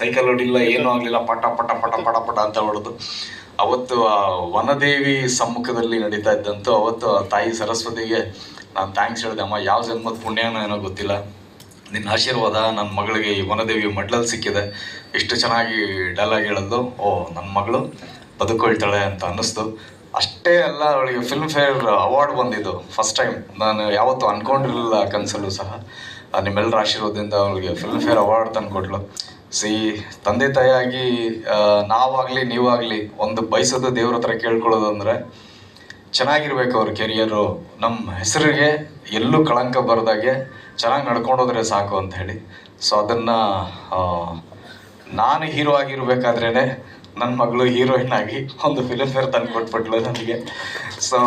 Cycle ಹೊಡಿಲ್ಲ ಏನೂ ಆಗಲಿಲ್ಲ ಪಟ ಪಟ ಪಟ ಪಟ ಪಟ ಅಂತ ಹೊಡೆದು. ಅವತ್ತು ಆ ವನದೇವಿ ಸಮ್ಮುಖದಲ್ಲಿ ನಡೀತಾ ಇದ್ದಂತೂ ಅವತ್ತು ಆ ತಾಯಿ ಸರಸ್ವತಿಗೆ ನಾನು ಥ್ಯಾಂಕ್ಸ್ ಹೇಳಿದೆ ಅಮ್ಮ ಯಾವ ಜನ್ಮದ ಪುಣ್ಯನೋ ಏನೋ ಗೊತ್ತಿಲ್ಲ. ನಿನ್ನ ಆಶೀರ್ವಾದ ನನ್ನ ಮಗಳಿಗೆ ಈ ವನದೇವಿ ಮಡ್ಲಲ್ಲಿ ಸಿಕ್ಕಿದೆ. ಎಷ್ಟು ಚೆನ್ನಾಗಿ ಡೈಲಾಗ್ ಹೇಳಿದ್ಲು. ಓ ನನ್ನ ಮಗಳು ಬದುಕೊಳ್ತಾಳೆ ಅಂತ ಅನ್ನಿಸ್ತು. ಅಷ್ಟೇ ಅಲ್ಲ ಅವಳಿಗೆ ಫಿಲ್ಮ್ ಫೇರ್ ಅವಾರ್ಡ್ ಬಂದಿದ್ದು. ಫಸ್ಟ್ ಟೈಮ್ ನಾನು ಯಾವತ್ತೂ ಅನ್ಕೊಂಡಿರಲಿಲ್ಲ ಕನಸಲ್ಲೂ ಸಹ. ನಿಮ್ಮೆಲ್ಲರ ಆಶೀರ್ವಾದದಿಂದ ಅವಳಿಗೆ ಫಿಲ್ಮ್ ಫೇರ್ ಅವಾರ್ಡ್ ತಂದುಕೊಟ್ಲು ಸಿ ತಂದೆ ತಾಯಿಯಾಗಿ ನಾವಾಗಲಿ, ನೀವಾಗಲಿ ಒಂದು ಬಯಸದ ದೇವ್ರ ಹತ್ರ ಕೇಳ್ಕೊಳ್ಳೋದು ಅಂದರೆ ಚೆನ್ನಾಗಿರ್ಬೇಕು ಅವ್ರ ಕೆರಿಯರು ನಮ್ಮ ಹೆಸರಿಗೆ ಎಲ್ಲೂ ಕಳಂಕ ಬರದಾಗೆ ಚೆನ್ನಾಗಿ ನಡ್ಕೊಂಡೋದ್ರೆ ಸಾಕು ಅಂತ ಹೇಳಿ. ಸೊ ಅದನ್ನು ನಾನು ಹೀರೋ ಆಗಿರ್ಬೇಕಾದ್ರೇ ನನ್ನ ಮಗಳು ಹೀರೋಯಿನ್ ಆಗಿ ಒಂದು ಫಿಲ್ಮ್ ಫೇರ್ ತಂದು ಕೊಟ್ಬಿಟ್ಲು ನನಗೆ. ಸೊ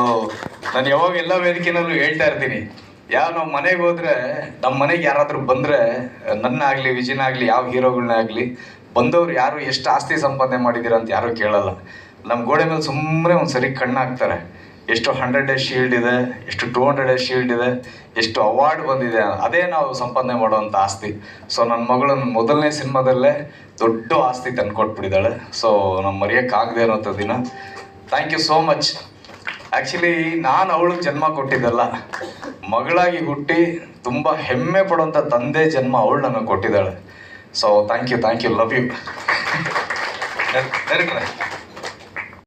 ನಾನು ಯಾವಾಗ ಎಲ್ಲ ವೇದಿಕೆನಲ್ಲೂ ಹೇಳ್ತಾ ಇರ್ತೀನಿ. ಯಾವ ನಾವು ಮನೆಗೆ ಹೋದ್ರೆ ನಮ್ಮ ಮನೆಗೆ ಯಾರಾದರೂ ಬಂದರೆ ನನ್ನ ಆಗಲಿ ವಿಜಯನ ಆಗಲಿ ಯಾವ ಹೀರೋಗಳನ್ನ ಆಗಲಿ ಬಂದವ್ರು ಯಾರು ಎಷ್ಟು ಆಸ್ತಿ ಸಂಪಾದನೆ ಮಾಡಿದ್ದೀರ ಅಂತ ಯಾರೂ ಕೇಳಲ್ಲ. ನಮ್ಮ ಗೋಡೆ ಮೇಲೆ ಸುಮ್ಮನೆ ಒಂದು ಸರಿ ಕಣ್ಣು ಹಾಕ್ತಾರೆ ಎಷ್ಟು ಹಂಡ್ರೆಡ್ ಡೇಸ್ ಶೀಲ್ಡ್ ಇದೆ, ಎಷ್ಟು ಟೂ ಹಂಡ್ರೆಡ್ ಡೇಸ್ ಶೀಲ್ಡ್ ಇದೆ, ಎಷ್ಟು ಅವಾರ್ಡ್ ಬಂದಿದೆ, ಅದೇ ನಾವು ಸಂಪಾದನೆ ಮಾಡುವಂಥ ಆಸ್ತಿ. ಸೊ ನನ್ನ ಮಗಳು ಮೊದಲನೇ ಸಿನಿಮಾದಲ್ಲೇ ದೊಡ್ಡ ಆಸ್ತಿ ತಂದು ಕೊಟ್ಬಿಟ್ಟಿದ್ದಾಳೆ ಸೊ ನಮ್ಮ ಮರೆಯೋಕ್ಕಾಗದೆ ಇರೋಂಥ ದಿನ. Thank you so much actually ನಾನು ಅವಳಿಗೆ ಜನ್ಮ ಕೊಟ್ಟಿದ್ದಲ್ಲ. ಮಗಳಾಗಿ ಹುಟ್ಟಿ ತುಂಬ ಹೆಮ್ಮೆ ಪಡುವಂಥ ತಂದೆ ಜನ್ಮ ಅವಳು ನನಗೆ ಕೊಟ್ಟಿದ್ದಾಳೆ. So thank you thank you love you ಡೈರೆಕ್ಟ್ರೆ